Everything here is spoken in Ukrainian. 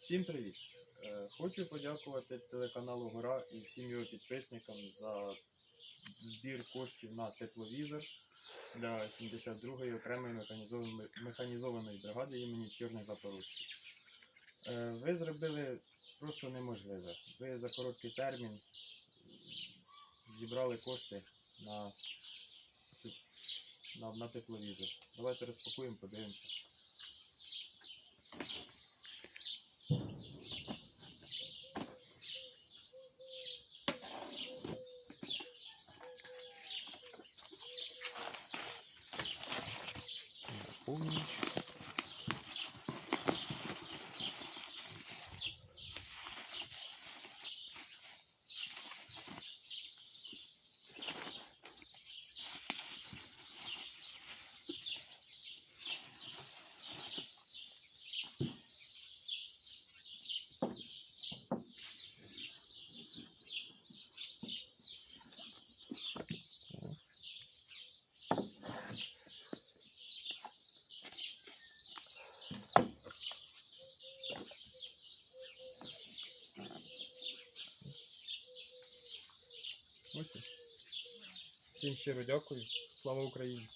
Всім привіт! Е, Хочу подякувати телеканалу Гора і всім його підписникам за збір коштів на тепловізор для 72-ї окремої механізованої, бригади імені Чорних Запорожців. Е, Ви зробили просто неможливе. Ви за короткий термін зібрали кошти на, на, на тепловізор. Давайте розпакуємо, подивимося. Помнить. Він. Всім щиро дякую. Слава Україні!